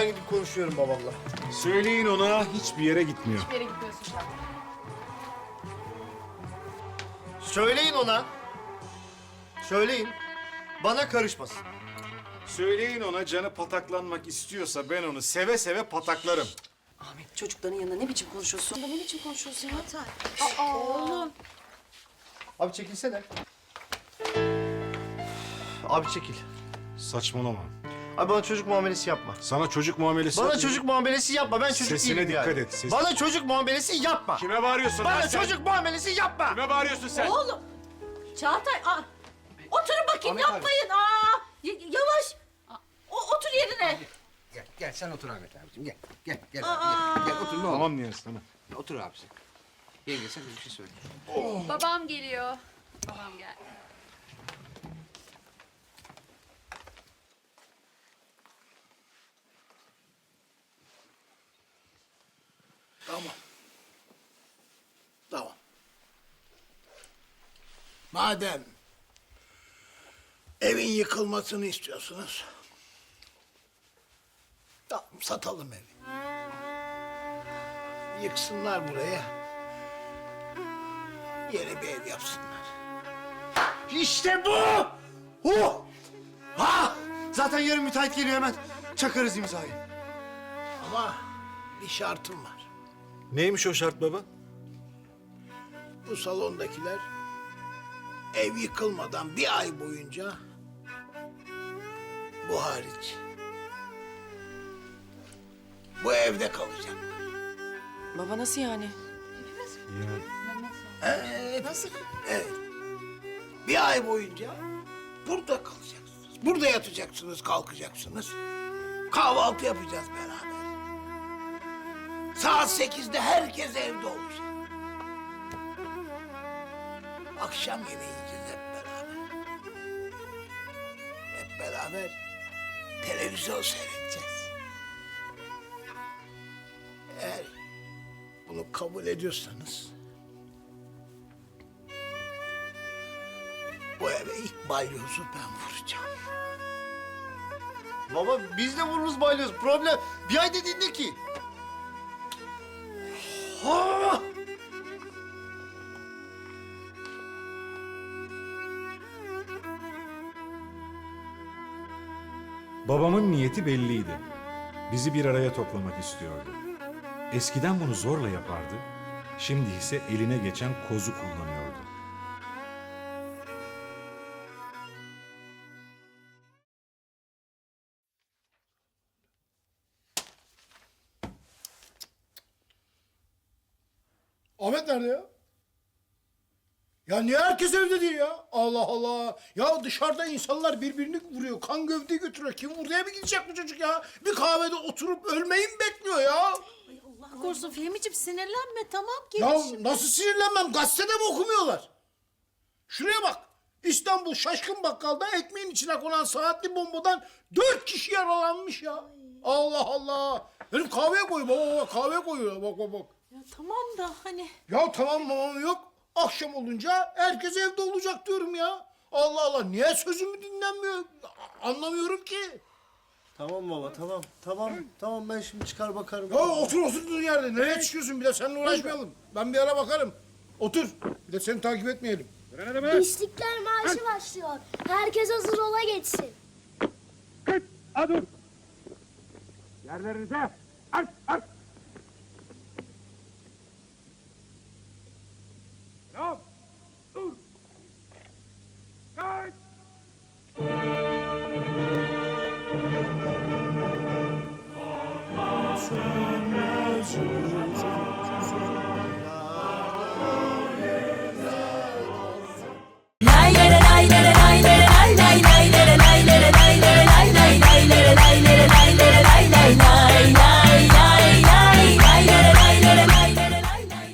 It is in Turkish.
Ben gidip konuşuyorum babamla. Söyleyin ona hiçbir yere gitmiyor. Hiçbir yere gitmiyorsun Çağatay. Söyleyin ona. Söyleyin. Bana karışmasın. Söyleyin ona canı pataklanmak istiyorsa ben onu seve seve pataklarım. Ahmet çocukların yanında ne biçim konuşuyorsun? Ne biçim konuşuyorsun ya? Abi çekilsene. Abi çekil. Saçmalama. Abi bana çocuk muamelesi yapma. Sana çocuk muamelesi Bana çocuk muamelesi yapma. Ben çocuk Sesine değilim dikkat yani. et, ses- Bana çocuk muamelesi yapma. Kime bağırıyorsun Bana lan sen? çocuk muamelesi yapma. Kime bağırıyorsun sen? Oğlum. Çağatay. Aa, oturun bakayım yapmayın. Aa, y- yavaş. Aa, o- otur yerine. Gel, gel sen otur Ahmet abicim gel. Gel, gel abi, gel. Gel otur ne olur. Tamam Niyazi tamam. Otur abi sen. Yenge sen bir şey söyle. Babam geliyor. Babam geldi. Tamam. Tamam. Madem evin yıkılmasını istiyorsunuz. Tamam satalım evi. Yıksınlar buraya. Yeni bir ev yapsınlar. İşte bu. Oh. Ha. Zaten yarın müteahhit geliyor hemen. Çakarız imzayı. Ama bir şartım var. Neymiş o şart baba? Bu salondakiler ev yıkılmadan bir ay boyunca bu hariç bu evde kalacak. Baba nasıl yani? Evet. Nasıl? Evet. Bir ay boyunca burada kalacaksınız. Burada yatacaksınız, kalkacaksınız. Kahvaltı yapacağız beraber. Saat sekizde herkes evde olacak. Akşam yemeği yiyeceğiz hep beraber. Hep beraber televizyon seyredeceğiz. Eğer bunu kabul ediyorsanız... Bu eve ilk balyozu ben vuracağım. Baba biz de vururuz balyoz. Problem bir ay dediğin ne ki? Ha! Babamın niyeti belliydi. Bizi bir araya toplamak istiyordu. Eskiden bunu zorla yapardı. Şimdi ise eline geçen kozu kullanıyordu. Ahmet nerede ya? Ya niye herkes evde değil ya? Allah Allah. Ya dışarıda insanlar birbirini vuruyor. Kan gövdeyi götürüyor. Kim vurduya mı gidecek bu çocuk ya? Bir kahvede oturup ölmeyi mi bekliyor ya? Allah korusun Fehmi'ciğim sinirlenme tamam. Ya nasıl sinirlenmem? Gazetede mi okumuyorlar? Şuraya bak. İstanbul Şaşkın Bakkal'da ekmeğin içine konan saatli bombadan dört kişi yaralanmış ya. Allah Allah. Herif kahveye koyuyor. Baba baba kahveye koyuyor. Bak bak bak. Ya tamam da hani. Ya tamam mamam yok. Akşam olunca herkes evde olacak diyorum ya. Allah Allah niye sözümü dinlenmiyor? Anlamıyorum ki. Tamam baba tamam. Tamam tamam ben şimdi çıkar bakarım. Ya otur oturduğun yerde. Nereye çıkıyorsun? Bir de seninle uğraşmayalım. Ben bir ara bakarım. Otur. Bir de seni takip etmeyelim. İstiklal Marşı başlıyor. Herkes hazır ola geçsin. Yerlerinize. Art art. Jesus.